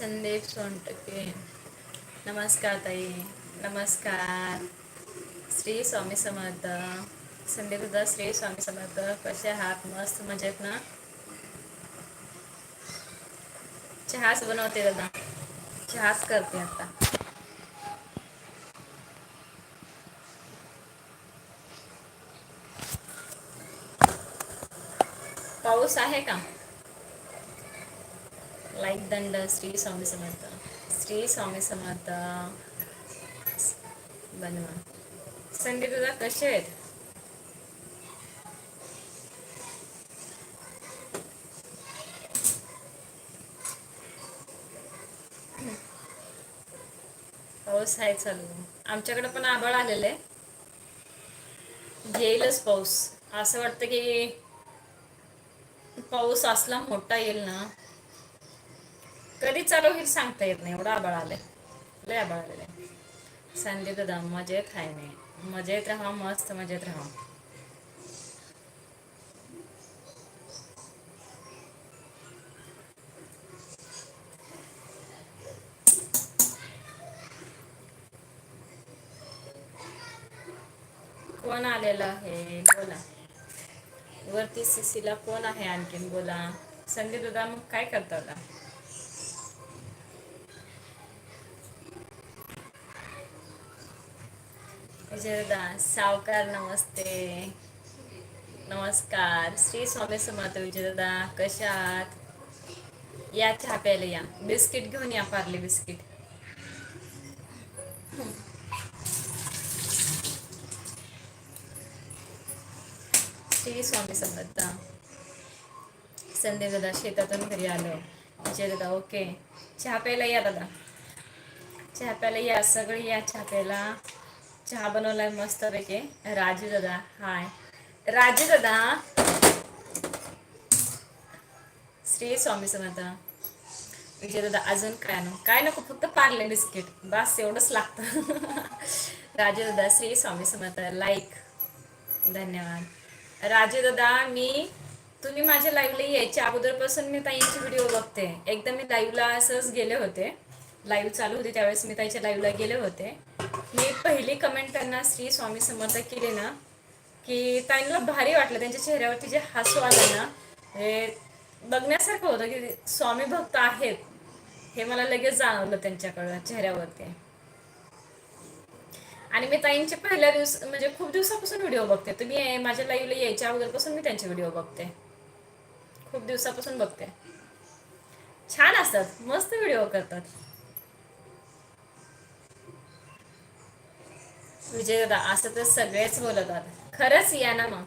संदीप सोनटके नमस्कार ताई, नमस्कार। श्री स्वामी समर्थ। संदीप दादा श्री स्वामी समर्थ। कसे आहात मस्त, मजेत ना? चहाच बनवते दादा चहाच करते आता। पाऊस आहे का? लाईक दंड श्री स्वामी समर्थ. श्री स्वामी समर्थ. बनवा. संदीप दादा कसे आहेत? पाऊस आहे चालू. आमच्याकडे पण आभाळ आलेलं आहे. येईलच पाऊस. असं वाटतं की पाऊस असला मोठा येईल ना. कधी चालू होईल सांगता येत नाही. एवढं आबाळ आलंय. लय आबाळ आलेलं आहे संदीप दादा मजेत आहे मी. मजेत राहा मस्त मजेत राहा. कोण आलेलं आहे? बोला. वरती सिसीला कोण आहे आणखीन? बोला. संदीप दादा मग काय करता आता सावकार नमस्ते. नमस्कार. श्री स्वामी समर्थ विजय दादा या चहा प्यायला या. बिस्किट घेऊन या पार्ले बिस्किट. श्री स्वामी समर्थ. संदीप दादा शेतातून घरी आलो. विजय दादा ओके. चहा प्यायला या दादा. चहा प्यायला या. सगळे या चहा प्यायला. चहा बनवलाय मस्त पैकी राजू दादा हाय राजू दादा श्री स्वामी समर्थ विजय दादा अजून काय नको? काय नको? फक्त पार्ले बिस्किट. बस एवढंच लागतं. राजू दादा श्री स्वामी समर्थ लाईक धन्यवाद. राजू दादा मी तुम्ही माझ्या लाईव्हला यायच्या अगोदरपासून मी ताईंचे व्हिडिओ बघते. एकदा मी लाईव्हला असंच गेले होते. लाईव्ह चालू होती त्यावेळेस मी त्याच्या लाईव्हला गेले होते. मी पहिली कमेंट त्यांना श्री स्वामी समर्थ केले ना की त्यांना भारी वाटलं. त्यांच्या चेहऱ्यावरती जे हसू आलं ना हे बघण्यासारखं होतं की स्वामी भक्त आहेत. हे मला लगेच जाणवलं त्यांच्याकडं चेहऱ्यावरती. आणि मी ताईंचे पहिल्या दिवस म्हणजे खूप दिवसापासून व्हिडिओ बघते. तुम्ही माझ्या लाईव्हला यायच्या अगोदरपासून मी त्यांचे व्हिडिओ बघते. खूप दिवसापासून बघते. छान असतात मस्त व्हिडिओ करतात. विजय दादा असं तर सगळेच बोलतात खरंच या ना मग.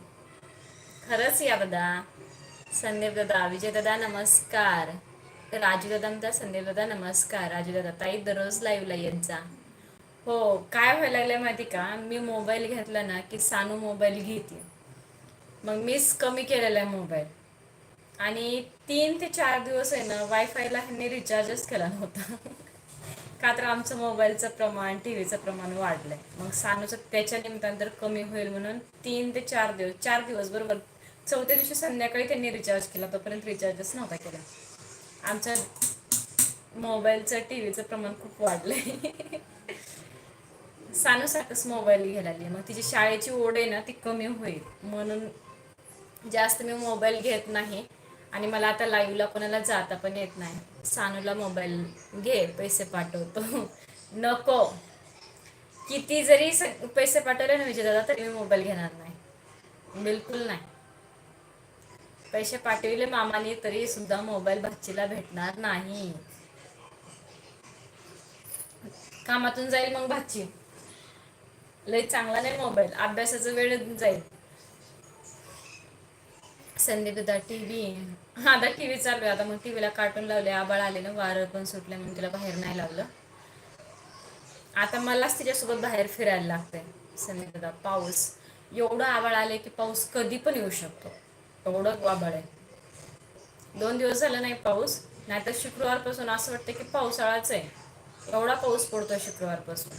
खरंच या दादा. संदीप दादा विजय दादा नमस्कार. राजू दादा म्हणता संदीप दादा नमस्कार. राजू दादा ताई दररोज लाईव्हला यांचा. हो काय व्हायला लागलंय माहिती का? मी मोबाईल घेतला ना की सानू मोबाईल घेते. मग मीच कमी केलेला आहे मोबाईल आणि तीन ते चार दिवस आहे ना वायफायला ह्यांनी रिचार्जच केला नव्हता. का तर आमचं मोबाईलचं प्रमाण टी व्हीचं प्रमाण वाढलंय. मग सानूचं त्याच्या निमित्तानं कमी होईल म्हणून तीन ते चार दिवस चार दिवस बरोबर. चौथ्या दिवशी संध्याकाळी त्यांनी रिचार्ज केला तोपर्यंत रिचार्जच नव्हता केला. आमच्या मोबाईलचं टी व्हीचं प्रमाण खूप वाढलंय. सानूसारखंच मोबाईल घ्यायला मग तिची शाळेची ओढ आहे ना ती कमी होईल. म्हणून जास्त मी मोबाईल घेत नाही. आणि मला आता लाईव्हला कोणाला जाता पण येत नाही. सानूला मोबाईल घे पैसे पाठवतो. नको. किती जरी पैसे पाठवले ना विजय दादा तरी मी मोबाईल घेणार नाही. बिलकुल नाही. पैसे पाठविले मामाने तरी सुद्धा मोबाईल भाचीला भेटणार नाही. कामातून जाईल मग भाची. लय चांगला नाही मोबाईल अभ्यासाचा वेळ जाईल. संदीप दादा टी व्ही हा आता टी व्ही चालू आहे. आता मग टी व्हीला कार्टून लावले आबाळ आले ना वारं पण सुटलं म्हणून तिला बाहेर नाही लावलं. आता मलाच तिच्यासोबत बाहेर फिरायला लागतंय. संदीप दादा पाऊस. एवढं आबाळ आले की पाऊस कधी पण येऊ शकतो. एवढं आबाळ आहे. दोन दिवस झालं नाही पाऊस. नाहीतर शुक्रवारपासून असं वाटतं की पावसाळाच आहे. एवढा पाऊस पडतो शुक्रवारपासून.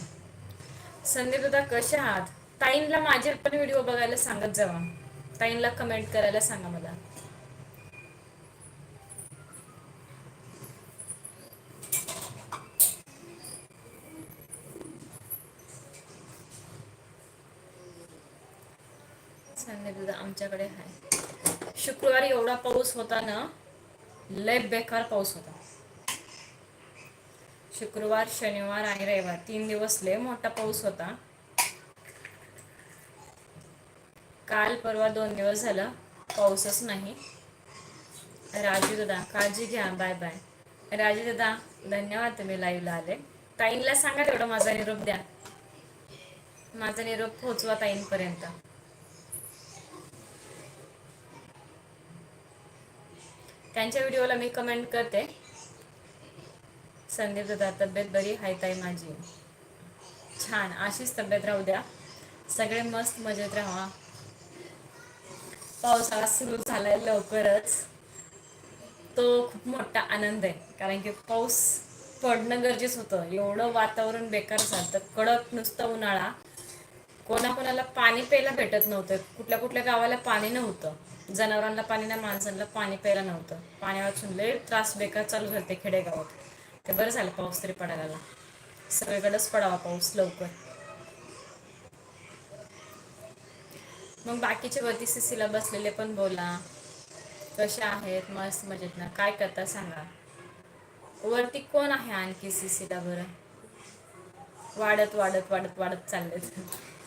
संदीप दादा कसे आहात? ताईंला माझे पण व्हिडिओ बघायला सांगत जावा. ताईंला कमेंट करायला सांगा मला. सांगितलं आमच्याकडे आहे शुक्रवारी एवढा पाऊस होता ना लय बेकार पाऊस होता. शुक्रवार शनिवार आणि रविवार तीन दिवस लय मोठा पाऊस होता. काल परवा दोन दिवस झालं पाऊसच नाही. राजू दादा काळजी घ्या बाय बाय. राजू दादा धन्यवाद तुम्ही लाईव्हला आले. ताईंला सांगा तेवढं माझा निरोप द्या. माझा निरोप पोहोचवा ताईंपर्यंत. त्यांच्या व्हिडिओला मी कमेंट करते. संदीप दादा तब्येत बरी हाय ताई माझी? छान अशीच तब्येत राहू द्या. सगळे मस्त मजेत राहा. पावसाळा सुरू झालाय लवकरच. तो खूप मोठा आनंद आहे. कारण की पाऊस पडणं गरजेचं होतं. एवढं वातावरण बेकार झालं कडक नुसतं उन्हाळा. कोणाकोणाला पाणी प्यायला भेटत नव्हतं. कुठल्या कुठल्या गावाला पाणी नव्हतं. जनावरांना पाणी ना माणसांना पाणी प्यायला नव्हतं. पाणी वाचून लय त्रास बेकार चालू झाले खेडेगावात. ते बरं झालं पाऊस तरी पडायला सगळीकडेच पडावा पाऊस लवकर. मग बाकीचे वरती सीसीला बसलेले पण बोला. कसे आहेत? मस्त मजेत ना. काय करता सांगा. वरती कोण आहे आणखी सीसीला बरं? वाढत वाढत वाढत वाढत चाललेत.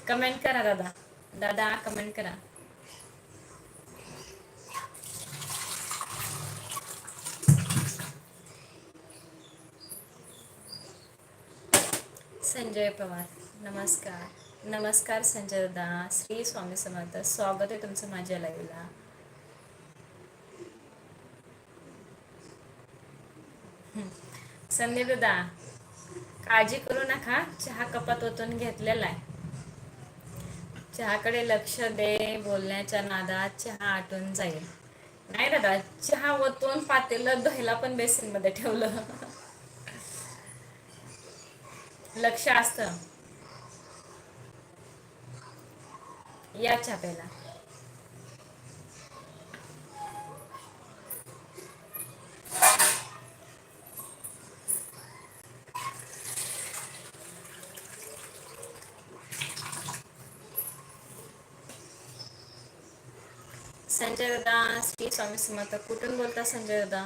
कमेंट करा दादा. दादा कमेंट करा. संजय पवार. नमस्कार. नमस्कार संजय दादा. श्री स्वामी समर्थ. स्वागत आहे तुमचं माझ्या लाईव्हला संजय दादा काळजी करू नका. चहा कपात ओतून घेतलेला आहे. चहाकडे लक्ष दे बोलण्याच्या नादात चहा आटून जाईल. नाही दादा चहा ओतून पातेलं धुयला पण बेसिनमध्ये ठेवलं. लक्ष असतं. या चहा प्यायला संजय दादा श्री स्वामी समर्थ कुठून बोलता संजय दादा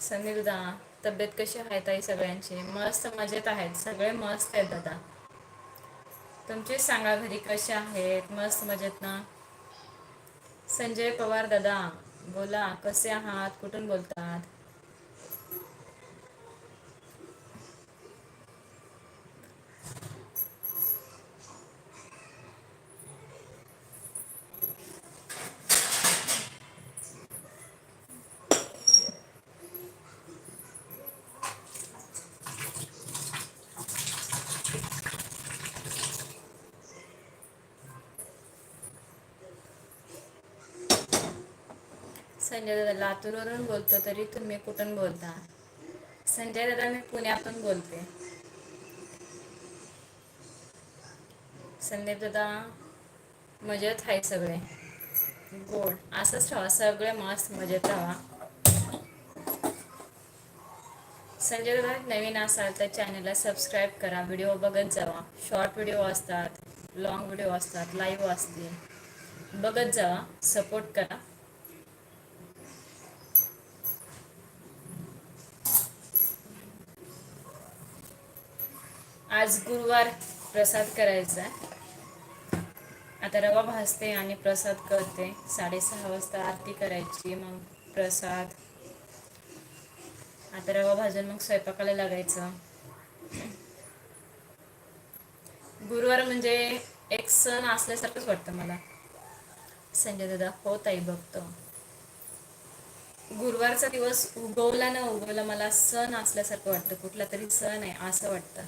संजय दादा तब्येत कशी आहे ताई सगळ्यांची? मस्त मजेत आहेत. सगळे मस्त आहेत दादा. तुमचे सांगा घरी कसे आहेत? मस्त मजेत ना? संजय पवार दादा बोला. कसे आहात? कुठून बोलतात? संजय दादा लातूरवरून बोलतो तरी तुम्ही कुठून बोलता? संजय दादा मी पुण्यातून बोलते. संदीप दादा मजेत आहे सगळे? गोड. असंच ठेवा सगळे मस्त मजेत राहा. संजय दादा नवीन असाल तर चॅनलला सबस्क्राईब करा. व्हिडिओ बघत जावा. शॉर्ट व्हिडिओ असतात लॉंग व्हिडिओ असतात लाईव्ह असते बघत जावा. सपोर्ट करा. आज गुरुवार प्रसाद करायचा आता रवा भाजते आणि प्रसाद करते. साडेसहा वाजता आरती करायची मग प्रसाद. आता रवा भाजून मग स्वयंपाकाला लागायचं. गुरुवार म्हणजे एक सण असल्यासारखंच वाटतं मला. संजय दादा हो ताई बघतो. गुरुवारचा दिवस उगवला ना उगवला मला सण असल्यासारखं वाटतं. कुठला तरी सण आहे असं वाटतं.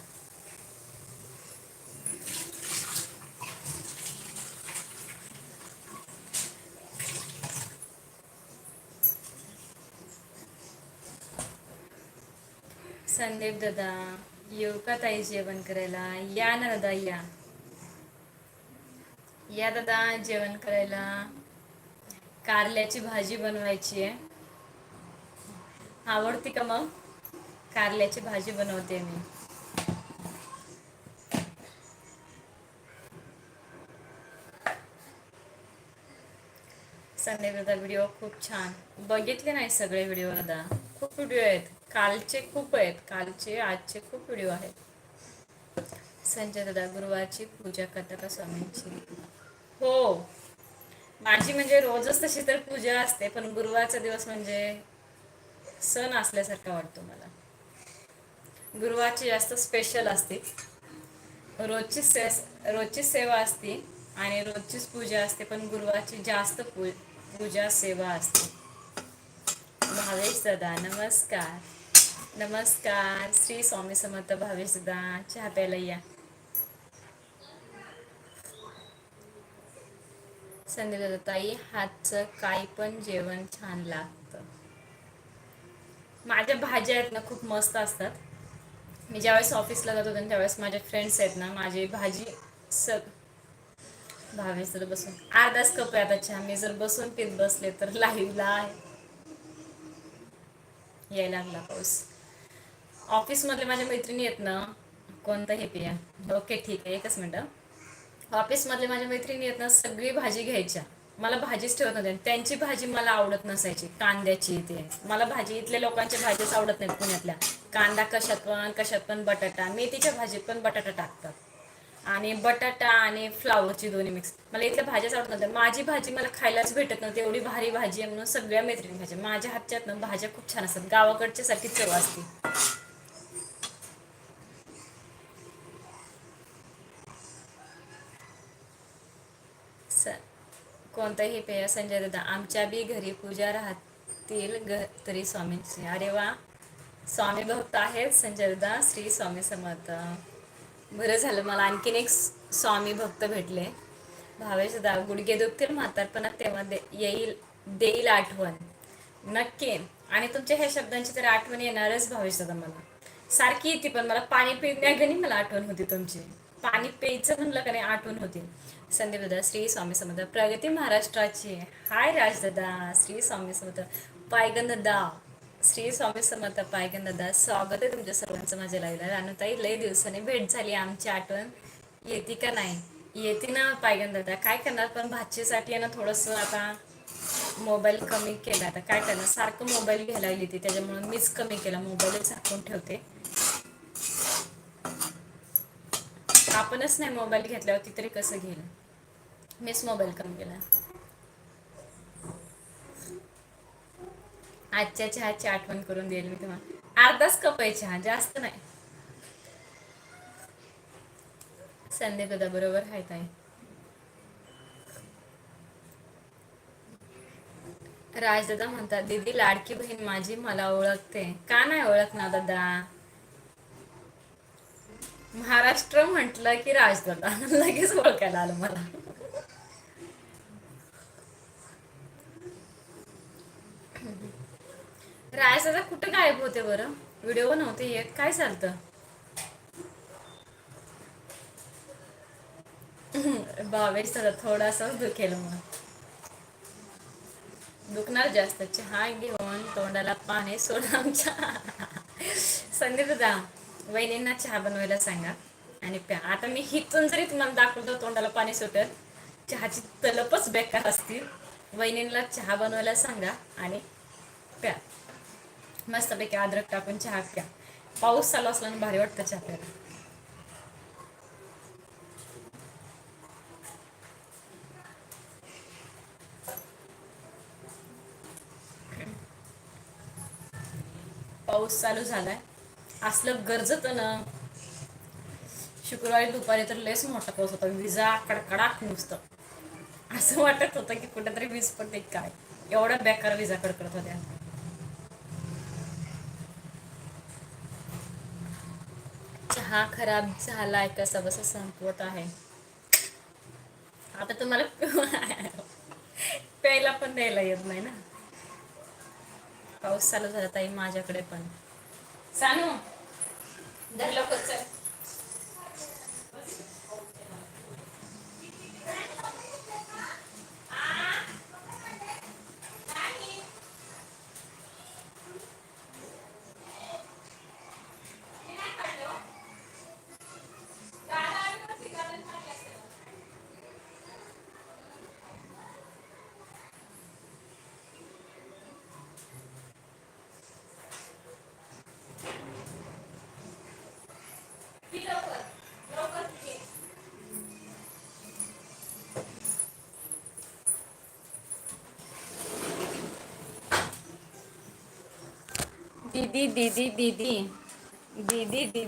नामदेव दादा येऊ ताई जेवण करायला? या ना दादा या. या दादा जेवण करायला. कारल्याची भाजी बनवायची आहे. आवडते का मग? कारल्याची भाजी बनवते मी. संदेव दादा व्हिडिओ खूप छान. बघितले नाही सगळे व्हिडिओ दादा? खूप व्हिडिओ आहेत. कालचे खूप आहेत. कालचे आजचे खूप व्हिडिओ आहेत. संजय दादा गुरुवारची पूजा करता का स्वामींची? हो. माझी म्हणजे रोजच तशी तर पूजा असते पण गुरुवारचा दिवस म्हणजे सण असल्यासारखा वाटतो मला. गुरुवारची जास्त स्पेशल असते. रोजची से रोजची सेवा असते आणि रोजचीच पूजा असते पण गुरुवारची जास्त पू पूजा सेवा असते. भावेश दादा नमस्कार. नमस्कार. श्री स्वामी समर्थ भावेश दादा चहा प्यायला या. संदीप दादा ताई हातचं काही पण जेवण छान लागतं. माझ्या भाज्या आहेत ना खूप मस्त असतात. मी ज्यावेळेस ऑफिसला जात होते त्यावेळेस माझे फ्रेंड्स आहेत ना माझी भाजी सग भावेश जर बसून. अर्धाच कप आहे आता चहा. मी जर बसून पीत बसले तर लाईव्हला यायला लागला पाऊस. ऑफिसमधले माझ्या मैत्रिणी आहेत ना कोणतं हे पिया? ओके ठीक आहे एकच मिनटं. ऑफिसमधले माझ्या मैत्रिणी आहेत ना सगळी भाजी घ्यायच्या. मला भाजीच ठेवत नव्हते. त्यांची भाजी मला आवडत नसायची. कांद्याची ते. मला भाजी इथल्या लोकांच्या भाजीच आवडत नाहीत पुण्यातल्या. कांदा कशात पण कशात पण बटाटा. मेथीच्या भाजीत पण बटाटा टाकतात. आणि बटाटा आणि फ्लावरची दोन्ही मिक्स मला इथल्या भाज्याच आवडत नव्हत्या. माझी भाजी मला खायलाच भेटत नव्हती. एवढी भारी भाजी आहे म्हणून सगळ्या मैत्रिणी भाज्या. माझ्या हातच्यात ना भाज्या खूप छान असतात. गावाकडच्या सारखी चव असते. कोणतंही पेय संजय दादा आमच्या बी घरी पूजा राहतील ग तरी स्वामींची. अरे वा. स्वामी भक्त आहेत संजय दादा श्री स्वामी समर्थ. बरं झालं मला आणखीन एक स्वामी भक्त भेटले. भावेश दादा गुडघे दुखतील म्हातारपणात तेव्हा दे येईल देईल आठवण. नक्की. आणि तुमच्या ह्या शब्दांची तर आठवण येणारच भावेश दादा मला. सारखी येते पण मला पाणी पिण्यागणी मला आठवण होती तुमची. पाणी प्यायचं म्हणलं का नाही आठवण होती. संदीप दादा श्री स्वामी समर्थ प्रगती महाराष्ट्राची. हाय राजदादा श्री स्वामी समर्थ पायगन दादा श्री स्वामी समर्थ पायगन दादा स्वागत आहे तुमच्या सर्वांचं माझ्या लाईला रानूताई लय दिवसाने भेट झाली आमची आठवण. येते का नाही? येते ना पायगन दादा काय करणार? पण भाचीसाठी आहे ना थोडंसं आता मोबाईल कमी केला. आता काय करणार? सारखं मोबाईल घ्यायला लागली ती. त्याच्यामुळे मीच कमी केला. मोबाईलच झाकून ठेवते. आपणच नाही मोबाईल घेतल्यावर तिथे तरी कसं घेईल? मीच मोबाईल कमी केला. आजच्या चहाची आठवण करून देईल मी तुम्हाला. अर्धाच कप आहे चहा जास्त नाही. संदीप दादा बरोबर आहे ताई. राजदादा म्हणतात दीदी लाडकी बहीण माझी मला ओळखते. का नाही ओळखणार दादा? महाराष्ट्र म्हटलं की राजदादा लगेच ओळखायला आलं मला. राजदादा कुठं गायब होते बरं? व्हिडिओ नव्हते येत काय चालतं? बावे दादा थोडासाच दुखेल मग दुखणार जास्त. चहा घेऊन तोंडाला पाणी सोडा आमच्या संदीप दादा वहिनींना चहा बनवायला सांगा. आणि प्या. आता मी हिथून जरी तुम्हाला दाखवतो तोंडाला पाणी सुटत चहाची तलपच बेकार असतील. वहिनींना चहा बनवायला सांगा आणि प्या. मस्तपैकी अद्रक टाकून चहा प्या. पाऊस चालू असला भारी वाटतं चहा प्यायला. पाऊस चालू झालाय. असलं गरजत ना. शुक्रवारी दुपारी तर लयच मोठा पाऊस होता. विजा कडकडाक नुसतं. असं वाटत होतं की कुठेतरी वीज पडते काय? एवढं बेकार विजा कडकडत होत्या. चहा खराब झालाय कसा बसा संपवत आहे. आता तुम्हाला प्यायला पण द्यायला येत नाही ना. पाऊस चालू झाला ताई माझ्याकडे पण. सानू धर लवकर चल. दीदी दीदी दीदी. दीदी दीदी.